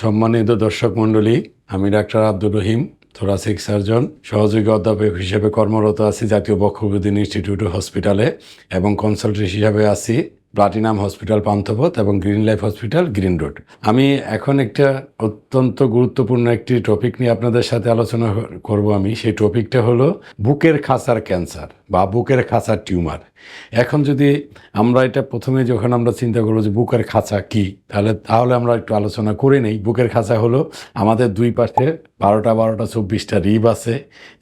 সম্মানিত দর্শক মণ্ডলী, আমি doctor Abdur Rahim thoracic surgeon সহযোগী অধ্যাপক হিসেবে কর্মরত আছি জাতীয় বক্ষবিদ্যুৎ ইনস্টিটিউট হসপিটালে এবং কনসালটেন্ট হিসাবে আছি প্লাটিনাম হসপিটাল পান্থপথ এবং green life hospital green road আমি এখন একটা অত্যন্ত গুরুত্বপূর্ণ একটি টপিক নিয়ে আপনাদের সাথে আলোচনা করব আমি। সেই টপিকটা হলো বুকের খাঁচার ক্যান্সার বা বুকের খাঁচার টিউমার। এখন যদি আমরা এটা প্রথমে যখন আমরা চিন্তা করব যে বুকের খাঁচা কি, তাহলে তাহলে আমরা একটু আলোচনা করে নেই। বুকের খাঁচা হলো আমাদের দুই পাশে বারোটা বারোটা চব্বিশটা রিব আছে,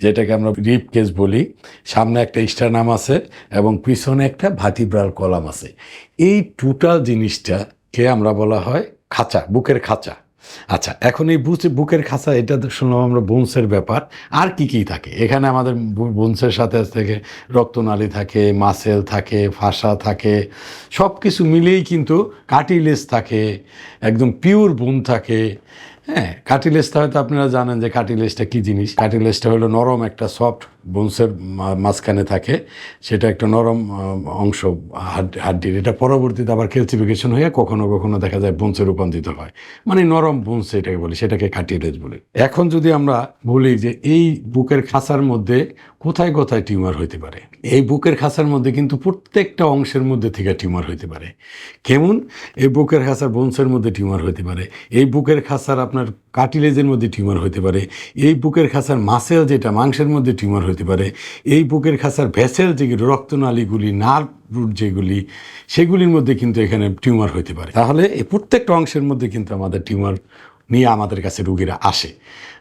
যেটাকে আমরা রিব কেস বলি। সামনে একটা স্টারনাম আছে এবং পিছনে একটা ভাটিব্রাল কলাম আছে। এই টোটাল জিনিসটাকে আমরা বলা হয় খাঁচা, বুকের খাঁচা। আচ্ছা এখন এই বুকের খাঁচা, এটা শুনলাম আমরা বোনসের ব্যাপার। আর কি কি থাকে? এখানে আমাদের বোনসের সাথে থেকে রক্তনালী থাকে, মাসেল থাকে, ফাসা থাকে সব কিছু মিলিয়েই কিন্তু কাটিলেস থাকে, একদম পিওর বোন থাকে। হ্যাঁ কাটিলেসটা হয়তো আপনারা জানেন যে কাটিলেসটা কী জিনিস? কাটিলেসটা হলো নরম একটা সফট বোনসের মাঝখানে থাকে, সেটা একটা নরম অংশ হাড- হাড্ডির। এটা পরবর্তীতে আবার ক্যালসিফিকেশন হয়ে কখনো কখনো দেখা যায় বোনসে রূপান্তরিত হয়। মানে নরম বোনস এটাকে বলি, সেটাকে কাটিলেস বলি। এখন যদি আমরা বলি যে এই বুকের খাঁচার মধ্যে কোথায় কোথায় টিউমার হইতে পারে? এই বুকের খাঁচার মধ্যে কিন্তু প্রত্যেকটা অংশের মধ্যে থেকে টিউমার হইতে পারে। কেমন? এই বুকের খাঁচার বোনসের মধ্যে টিউমার হইতে পারে। এই বুকের খাঁচার আপনার কাটিলেজের মধ্যে টিউমার হইতে পারে। এই বুকের খাঁচার মাসেল যেটা, মাংসের মধ্যে টিউমার হইতে পারে। এই বুকের খাঁচার ভেসেল যেগুলি, রক্তনালীগুলি, নার্ভ রুট যেগুলি, সেগুলির মধ্যে কিন্তু এখানে টিউমার হতে পারে। তাহলে এই প্রত্যেকটা অংশের মধ্যে কিন্তু আমাদের টিউমার নিয়ে আমাদের কাছে রুগীরা আসে।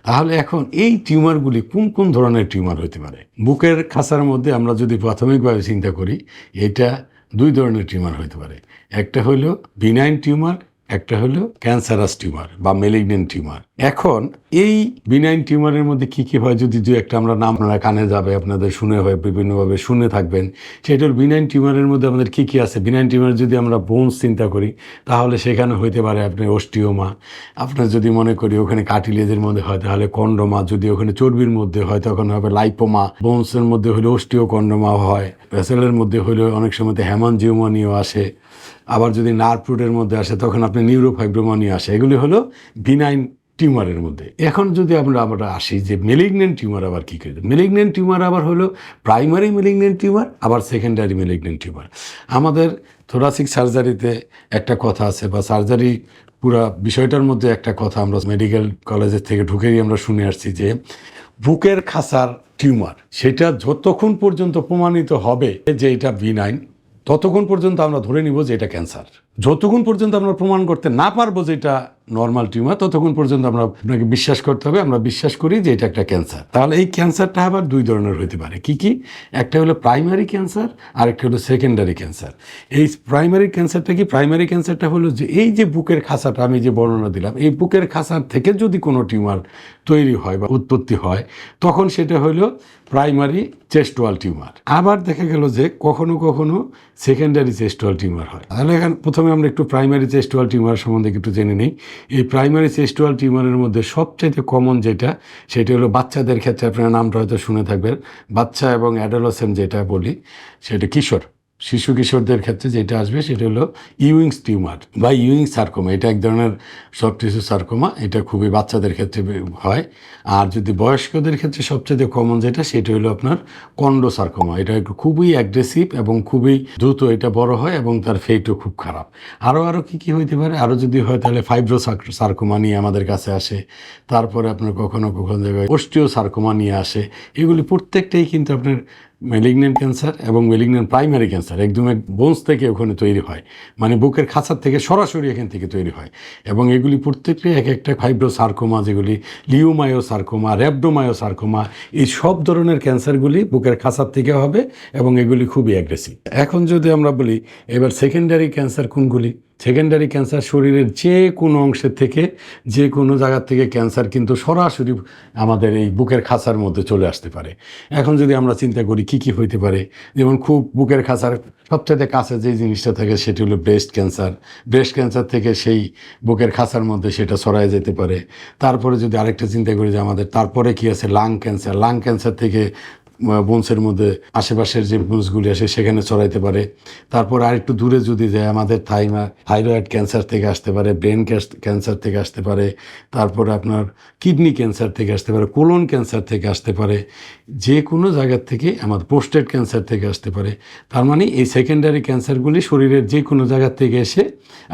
তাহলে এখন এই টিউমারগুলি কোন কোন ধরনের টিউমার হতে পারে? বুকের খাঁচার মধ্যে আমরা যদি প্রাথমিকভাবে চিন্তা করি, এটা দুই ধরনের টিউমার হতে পারে। একটা হলো বিনাইন টিউমার একটা হলো ক্যান্সারাস টিউমার বা মেলিগনেন্ট টিউমার। এখন এই বিনাইন টিউমারের মধ্যে কি কি হয় যদি দু একটা আমরা নাম আপনারা কানে যাবে, আপনাদের শুনে হয়, বিভিন্নভাবে শুনে থাকবেন, সেটার বিনাইন টিউমারের মধ্যে আমাদের কি কি আছে? বিনাইন টিউমার যদি আমরা বোনস চিন্তা করি, তাহলে সেখানে হইতে পারে আপনার অস্টিওমা। আপনার যদি মনে করি ওখানে কাটিলেজের মধ্যে হয়, তাহলে কন্ডোমা। যদি ওখানে চর্বির মধ্যে হয়, তখন হবে লাইপোমা। বোনসের মধ্যে হলে অস্টিও কন্ডোমা হয়। ভেসেলের মধ্যে হলে অনেক সময় হ্যামানজিওমানিও আসে। আবার যদি নার্ভ মধ্যে আসে, তখন আপনি নিউরোফাইব্রোমানি আসে। এগুলি হলো বিনাইন টিউমারের মধ্যে। এখন যদি আমরা আমরা আসি যে মেলিগনেন্ট টিউমার আবার কী করে? মেলিগনেন্ট টিউমার আবার হলো প্রাইমারি মেলিগনেন্ট টিউমার আবার সেকেন্ডারি মেলিগনেন্ট টিউমার আমাদের থোরাসিক সার্জারিতে একটা কথা আছে, বা সার্জারি পুরা বিষয়টার মধ্যে একটা কথা আমরা মেডিকেল কলেজের থেকে ঢুকেই আমরা শুনে আসছি যে বুকের খাসার টিউমার সেটা যতক্ষণ পর্যন্ত প্রমাণিত হবে যে এটা বিনাইন ততক্ষণ পর্যন্ত আমরা ধরে নিব যে এটা ক্যান্সার। যতক্ষণ পর্যন্ত আমরা প্রমাণ করতে না পারব যে এটা নর্মাল টিউমার ততক্ষণ পর্যন্ত আমরা আপনাকে বিশ্বাস করতে হবে, আমরা বিশ্বাস করি যে এটা একটা ক্যান্সার তাহলে এই ক্যান্সারটা আবার দুই ধরনের হতে পারে। কি কি? একটা হলো প্রাইমারি ক্যান্সার আর একটা হলো সেকেন্ডারি ক্যান্সার এই প্রাইমারি ক্যান্সারটা কি? প্রাইমারি ক্যান্সারটা হলো যে এই যে বুকের খাঁচাটা, আমি যে বর্ণনা দিলাম, এই বুকের খাঁচার থেকে যদি কোনো টিউমার তৈরি হয় বা উৎপত্তি হয়, তখন সেটা হলো প্রাইমারি চেস্টোয়াল টিউমার আবার দেখা গেল যে কখনো কখনো সেকেন্ডারি চেস্টোয়াল টিউমার হয়। তাহলে এখানে প্রথমে আমরা একটু প্রাইমারি চেস্টোয়াল টিউমার সম্বন্ধে একটু জেনে নিই। এই প্রাইমারি সেস্টুয়াল টিউমারের মধ্যে সবচেয়ে কমন যেটা, সেটা হলো বাচ্চাদের ক্ষেত্রে আপনার নামটা হয়তো শুনে থাকবেন। বাচ্চা এবং অ্যাডোলসেন যেটা বলি, সেটা কিশোর। শিশু কিশোরদের ক্ষেত্রে যেটা আসবে সেটা হলো ইউইংস টিউমার বা ইউইং সার্কোমা এটা এক ধরনের সফট টিস্যু সার্কোমা এটা খুবই বাচ্চাদের ক্ষেত্রে হয়। আর যদি বয়স্কদের ক্ষেত্রে সবচেয়ে কমন যেটা, সেটা হলো আপনার কন্ডো সার্কোমা এটা একটু খুবই অ্যাগ্রেসিভ এবং খুবই দ্রুত এটা বড় হয় এবং তার ফেটও খুব খারাপ। আরও আরও কী কী হইতে পারে? আরও যদি হয় তাহলে ফাইব্রো সার্কোমা নিয়ে আমাদের কাছে আসে। তারপরে আপনার কখনো কখনো জায়গায় অস্টিও সার্কোমা নিয়ে আসে। এগুলি প্রত্যেকটাই কিন্তু আপনার মেলিগনেন্ট ক্যান্সার এবং মেলিগনেন্ট প্রাইমারি ক্যান্সার একদম এক বোনস থেকে ওখানে তৈরি হয়। মানে বুকের খাঁচার থেকে সরাসরি এখান থেকে তৈরি হয়। এবং এগুলি প্রত্যেকটাই এক একটা ফাইব্রো সার্কোমা যেগুলি লিওমায়ো সার্কোমা র্যাবডোমায়ো সার্কোমা এই সব ধরনের ক্যান্সারগুলি বুকের খাঁচার থেকে হবে এবং এগুলি খুবই অ্যাগ্রেসিভ এখন যদি আমরা বলি, এবার সেকেন্ডারি ক্যান্সার কোনগুলি? সেকেন্ডারি ক্যান্সার শরীরের যে কোনো অংশের থেকে যে কোনো জায়গার থেকে ক্যান্সার কিন্তু সরাসরি আমাদের এই বুকের খাঁচার মধ্যে চলে আসতে পারে। এখন যদি আমরা চিন্তা করি কি কি হইতে পারে, যেমন খুব বুকের খাঁচার সবচেয়ে কাছে যে জিনিসটা থাকে সেটি হলো ব্রেস্ট ক্যান্সার ব্রেস্ট ক্যান্সার থেকে সেই বুকের খাঁচার মধ্যে সেটা ছড়ায় যেতে পারে। তারপরে যদি আরেকটা চিন্তা করি যে আমাদের তারপরে কি আছে? লাং ক্যান্সার লাং ক্যান্সার থেকে বোনসের মধ্যে আশেপাশের যে বোনসগুলি আছে সেখানে ছড়াইতে পারে। তারপর আর একটু দূরে যদি যায়, আমাদের থাইমা, থাইরয়েড ক্যান্সার থেকে আসতে পারে, ব্রেন ক্যান্সার থেকে আসতে পারে, তারপরে আপনার কিডনি ক্যান্সার থেকে আসতে পারে, কোলন ক্যান্সার থেকে আসতে পারে, যে কোনো জায়গার থেকে আমাদের পোস্টেড ক্যান্সার থেকে আসতে পারে। তার মানে এই সেকেন্ডারি ক্যান্সারগুলি শরীরের যে কোনো জায়গার থেকে এসে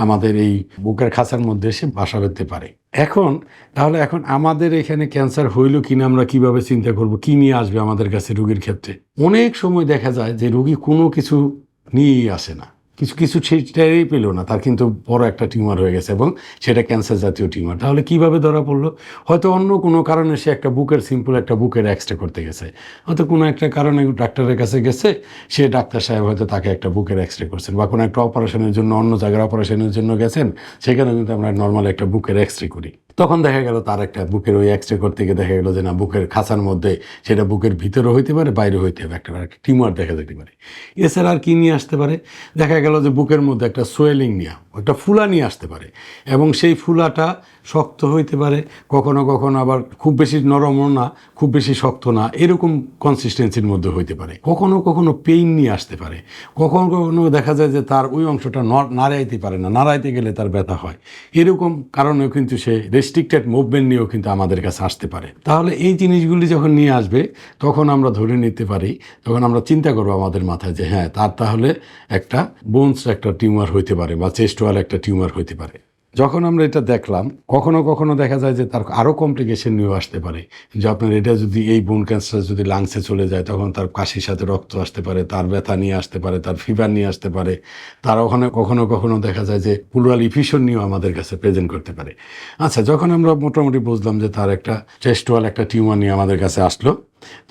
আমাদের এই বুকের খাঁচার মধ্যে এসে বাসা বাঁধতে পারে। এখন, তাহলে এখন আমাদের এখানে ক্যান্সার হইল কি না আমরা কীভাবে চিন্তা করব? কি নিয়ে আসবে আমাদের কাছে রোগীর ক্ষেত্রে? অনেক সময় দেখা যায় যে রুগী কোনো কিছু নিয়েই আসে না। কিছু কিছু সেটাই পেল না, তার কিন্তু বড় একটা টিউমার হয়ে গেছে এবং সেটা ক্যান্সার জাতীয় টিউমার। তাহলে কীভাবে ধরা পড়ল? হয়তো অন্য কোনো কারণে সে একটা বুকের সিম্পল একটা বুকের এক্সরে করতে গেছে। হয়তো কোনো একটা কারণে ডাক্তারের কাছে গেছে, সে ডাক্তার সাহেব হয়তো তাকে একটা বুকের এক্সরে করছেন বা কোনো একটা অপারেশনের জন্য, অন্য জায়গার অপারেশনের জন্য গেছেন, সেখানে কিন্তু আমরা নর্মাল একটা বুকের এক্সরে করি। তখন দেখা গেল তার একটা বুকের ওই এক্স রে করতে গিয়ে দেখা গেল যে না, বুকের খাঁচার মধ্যে সেটা বুকের ভিতরে হইতে পারে, বাইরে হইতে হবে, একটা একটা টিউমার দেখা যেতে পারে। এছাড়া আর কী নিয়ে আসতে পারে? দেখা গেল যে বুকের মধ্যে একটা সোয়েলিং নিয়ে একটা ফুলা নিয়ে আসতে পারে। এবং সেই ফুলাটা শক্ত হইতে পারে, কখনো কখনো আবার খুব বেশি নরমও না, খুব বেশি শক্ত না, এরকম কনসিস্টেন্সির মধ্যে হইতে পারে। কখনো কখনো পেইন নিয়ে আসতে পারে। কখনো কখনো দেখা যায় যে তার ওই অংশটা নাড়াইতে পারে না, নাড়াইতে গেলে তার ব্যথা হয়। এরকম কারণেও কিন্তু সে রেস্ট্রিক্টেড মুভমেন্ট নিয়েও কিন্তু আমাদের কাছে আসতে পারে। তাহলে এই জিনিসগুলি যখন নিয়ে আসবে, তখন আমরা ধরে নিতে পারি, তখন আমরা চিন্তা করব আমাদের মাথায় যে হ্যাঁ তার তাহলে একটা বোনস একটা টিউমার হইতে পারে বা চেস্ট ওয়াল একটা টিউমার হইতে পারে। যখন আমরা এটা দেখলাম, কখনো কখনো দেখা যায় যে তার আরও কমপ্লিকেশন নিয়েও আসতে পারে। যে আপনার এটা যদি এই বোন ক্যান্সার যদি লাংসে চলে যায়, তখন তার কাশির সাথে রক্ত আসতে পারে, তার ব্যথা নিয়ে আসতে পারে, তার ফিভার নিয়ে আসতে পারে। তার ওখানে কখনো কখনো দেখা যায় যে পুরাল ইফিশন নিয়েও আমাদের কাছে প্রেজেন্ট করতে পারে। আচ্ছা যখন আমরা মোটামুটি বুঝলাম যে তার একটা চেস্টওয়াল একটা টিউমার নিয়ে আমাদের কাছে আসলো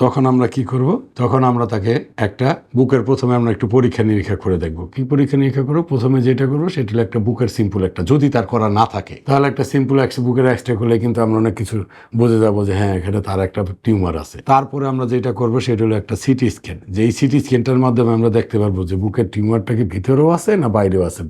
তখন আমরা কি করব? তখন আমরা তাকে একটা বুকের প্রথমে আমরা একটু পরীক্ষা নিরীক্ষা করে দেখব। কি পরীক্ষা নিরীক্ষা করব? প্রথমে যেটা করব সেটা হলো একটা বুকের সিম্পল একটা, যদি তার করা না থাকে। তাহলে একটা সিম্পল এক্স বুকের এক্সরে করলে কিন্তু আমরা অনেক কিছু বুঝে যাব যে হ্যাঁ এখানে তার একটা টিউমার আছে। তারপরে আমরা যেটা করব সেটা হলো একটা সিটি স্ক্যান যে এই সিটি স্ক্যানটার মাধ্যমে আমরা দেখতে পারব যে বুকের টিউমারটা কি ভিতরেও আছে না বাইরেও আছে?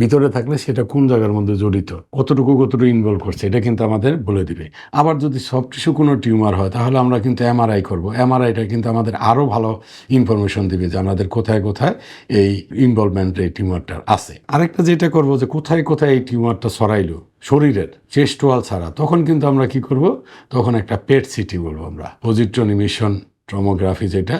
ভিতরে থাকলে সেটা কোন জায়গার মধ্যে জড়িত? কতটুকু কতটুকু ইনভলভ করছে? এটা কিন্তু আমাদের বলে দিবে। আবার যদি সফট টিস্যু কোনো টিউমার হয়, তাহলে আমরা কিন্তু এমআরআই করব। এমআরআইটা কিন্তু আমাদের আরও ভালো ইনফরমেশন দেবে যে আমাদের কোথায় কোথায় এই ইনভলভমেন্ট এই টিউমারটার আছে। আরেকটা যেটা করব যে কোথায় কোথায় এই টিউমারটা ছড়াইলো শরীরের চেস্ট ওয়াল ছাড়া, তখন কিন্তু আমরা কি করব? তখন একটা পেট সিটি বলব আমরা। পজিট্রন ইমিশন ট্রমোগ্রাফি যেটা,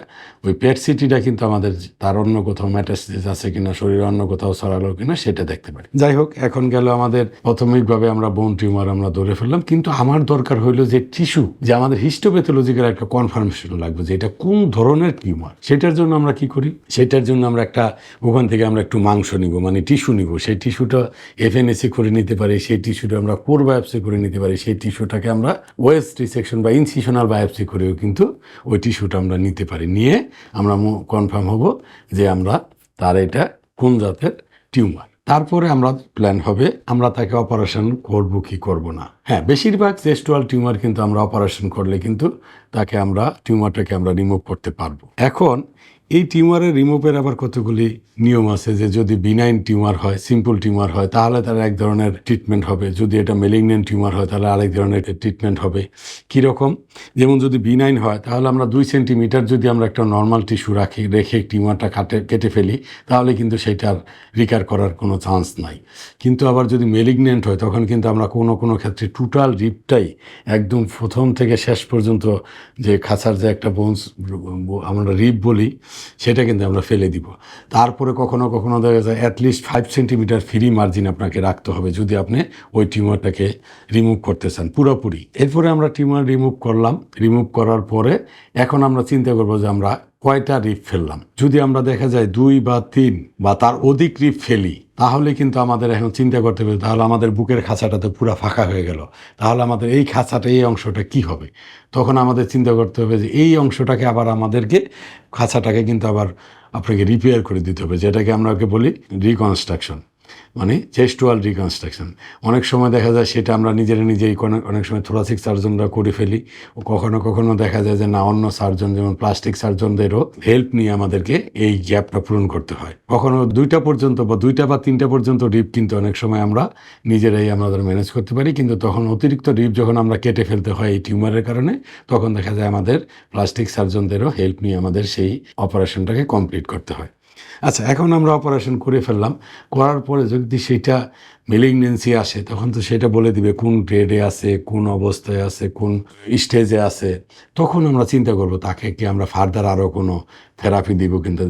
ওই পেট সিটিটা কিন্তু আমাদের তার অন্য কোথাও ম্যাটাস্টিস আছে কিনা, শরীরে অন্য কোথাও ছড়ালো কিনা, সেটা দেখতে পারি। যাই হোক, এখন গেল আমাদের প্রাথমিকভাবে আমরা বোন টিউমার আমরা ধরে ফেললাম, কিন্তু আমার দরকার হইল যে টিস্যু যে আমাদের হিস্টোপ্যাথোলজিক্যাল একটা কনফার্মেশন লাগবে যে এটা কোন ধরনের টিউমার সেটার জন্য আমরা কি করি? সেটার জন্য আমরা একটা, ওখান থেকে আমরা একটু মাংস নিব মানে টিস্যু নিব। সেই টিস্যুটা এফএনএসি করে নিতে পারি, সেই টিস্যুটা আমরা কোর বায়োপসি করে নিতে পারি, সেই টিস্যুটাকে আমরা ওয়েস্ট সেকশন বা ইনসিশনাল বায়োপসি করেও কিন্তু ওই টিস্যুটা আমরা নিতে পারি। নিয়ে আমরা কনফার্ম হব যে আমরা তার এটা কোন জাতের টিউমার। তারপরে আমরা প্ল্যান হবে আমরা তাকে অপারেশন করব কি করব না। হ্যাঁ বেশিরভাগ চেস্টুয়াল টিউমার কিন্তু আমরা অপারেশন করলে কিন্তু তাকে আমরা টিউমারটাকে আমরা রিমুভ করতে পারব। এখন এই টিউমারের রিমুভের আবার কতগুলি নিয়ম আছে যে যদি বিনাইন টিউমার হয় সিম্পল টিউমার হয়, তাহলে তার এক ধরনের ট্রিটমেন্ট হবে। যদি এটা মেলিগনেন্ট টিউমার হয়, তাহলে আরেক ধরনের ট্রিটমেন্ট হবে। কীরকম যেমন যদি বিনাইন হয়, তাহলে আমরা দুই সেন্টিমিটার যদি আমরা একটা নর্মাল টিস্যু রাখি, রেখে টিউমারটা কাটে, কেটে ফেলি, তাহলে কিন্তু সেটার রিকার করার কোনো চান্স নাই। কিন্তু আবার যদি মেলিগনেন্ট হয়, তখন কিন্তু আমরা কোনো কোনো ক্ষেত্রে টোটাল রিপটাই একদম প্রথম থেকে শেষ পর্যন্ত যে খাঁচার যে একটা বোনস আমরা রিপ বলি সেটা কিন্তু আমরা ফেলে দিব। তারপরে কখনো কখনো দেখা যায় at least five centimetre free margin আপনাকে রাখতে হবে যদি আপনি ওই টিউমারটাকে রিমুভ করতে চান পুরোপুরি। এরপরে আমরা টিউমার রিমুভ করলাম। রিমুভ করার পরে এখন আমরা চিন্তা করব যে আমরা কয়টা রিপ ফেললাম? যদি আমরা দেখা যায় দুই বা তিন বা তার অধিক রিপ ফেলি, তাহলে কিন্তু আমাদের এখন চিন্তা করতে হবে, তাহলে আমাদের বুকের খাঁচাটা তো পুরো ফাঁকা হয়ে গেল। তাহলে আমাদের এই খাঁচাটা, এই অংশটা কি হবে? তখন আমাদের চিন্তা করতে হবে যে এই অংশটাকে আবার আমাদেরকে, খাঁচাটাকে কিন্তু আবার আপনাকে রিপেয়ার করে দিতে হবে, যেটাকে আমরা ওকে বলি রিকনস্ট্রাকশন মানে চেস্টুয়াল রিকনস্ট্রাকশন অনেক সময় দেখা যায় সেটা আমরা নিজেরা নিজেই অনেক সময় থোরাসিক সার্জনরা করে ফেলি। ও কখনো কখনো দেখা যায় যে না, অন্য সার্জন যেমন প্লাস্টিক সার্জনদেরও হেল্প নিয়ে আমাদেরকে এই গ্যাপটা পূরণ করতে হয়। কখনো দুইটা পর্যন্ত বা দুইটা বা তিনটা পর্যন্ত রিপ কিন্তু অনেক সময় আমরা নিজেরাই আমাদের ম্যানেজ করতে পারি। কিন্তু তখন অতিরিক্ত রিপ যখন আমরা কেটে ফেলতে হয় এই টিউমারের কারণে, তখন দেখা যায় আমাদের প্লাস্টিক সার্জনদেরও হেল্প নিয়ে আমাদের সেই অপারেশনটাকে কমপ্লিট করতে হয়। আচ্ছা এখন আমরা অপারেশন করে ফেললাম। করার পরে যদি সেটা মেলিগনেন্সি আসে, তখন তো সেটা বলে দিবে কোন গ্রেডে আছে, কোন অবস্থায় আছে, কোন স্টেজে আছে। তখন আমরা চিন্তা করব, তাকে কি আমরা ফার্দার আরও কোনো থেরাপি দিব কিন্তু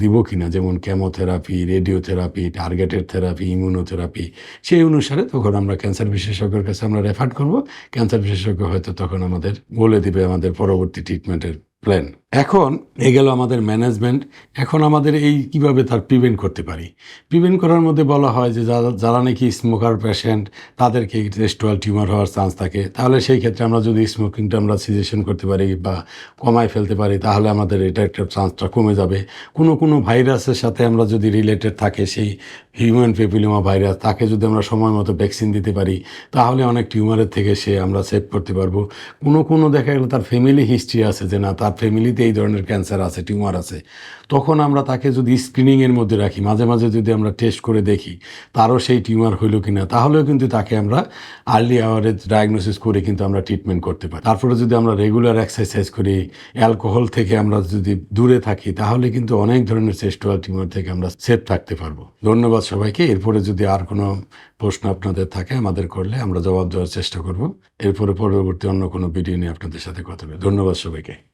দিব কিনা? যেমন chemotherapy radiotherapy targeted therapy immunotherapy সেই অনুসারে তখন আমরা ক্যান্সার বিশেষজ্ঞের কাছে আমরা রেফার করব। ক্যান্সার বিশেষজ্ঞ হয়তো তখন আমাদের বলে দিবে আমাদের পরবর্তী ট্রিটমেন্টের প্ল্যান এখন এ গেল আমাদের ম্যানেজমেন্ট এখন আমাদের এই কীভাবে তার প্রিভেন্ট করতে পারি? প্রিভেন্ট করার মধ্যে বলা হয় যে, যারা যারা নাকি স্মোকার পেশেন্ট তাদেরকে টেস্টুয়াল টিউমার হওয়ার চান্স থাকে। তাহলে সেই ক্ষেত্রে আমরা যদি স্মোকিংটা আমরা সিজেশন করতে পারি বা কমায় ফেলতে পারি, তাহলে আমাদের এটা একটা চান্সটা কমে যাবে। কোনো কোনো ভাইরাসের সাথে আমরা যদি রিলেটেড থাকে, সেই হিউম্যান পেপিলোমা ভাইরাস তাকে যদি আমরা সময় মতো ভ্যাকসিন দিতে পারি, তাহলে অনেক টিউমারের থেকে সে আমরা সেভ করতে পারব। কোনো কোনো দেখা গেলো তার ফ্যামিলি হিস্ট্রি আছে যে, না, তার ফ্যামিলিতে এই ধরনের ক্যান্সার আছে টিউমার আছে। তখন আমরা তাকে যদি স্ক্রিনিংয়ের মধ্যে রাখি, মাঝে মাঝে যদি আমরা টেস্ট করে দেখি, তারও সেই টিউমার হইল কি না তাহলেও কিন্তু তাকে আমরা আর্লি আওয়ারে ডায়াগনোসিস করে কিন্তু আমরা ট্রিটমেন্ট করতে পারি। তারপরে যদি আমরা রেগুলার এক্সারসাইজ করি অ্যালকোহল থেকে আমরা যদি দূরে থাকি, তাহলে কিন্তু অনেক ধরনের চেস্টুয়াল টিউমার থেকে আমরা সেফ থাকতে পারব। ধন্যবাদ সবাইকে। এরপরে যদি আর কোনো প্রশ্ন আপনাদের থাকে, আমাদের করলে আমরা জবাব দেওয়ার চেষ্টা করব। এরপরে পরবর্তী অন্য কোনো ভিডিও নিয়ে আপনাদের সাথে কথা হবে। ধন্যবাদ সবাইকে।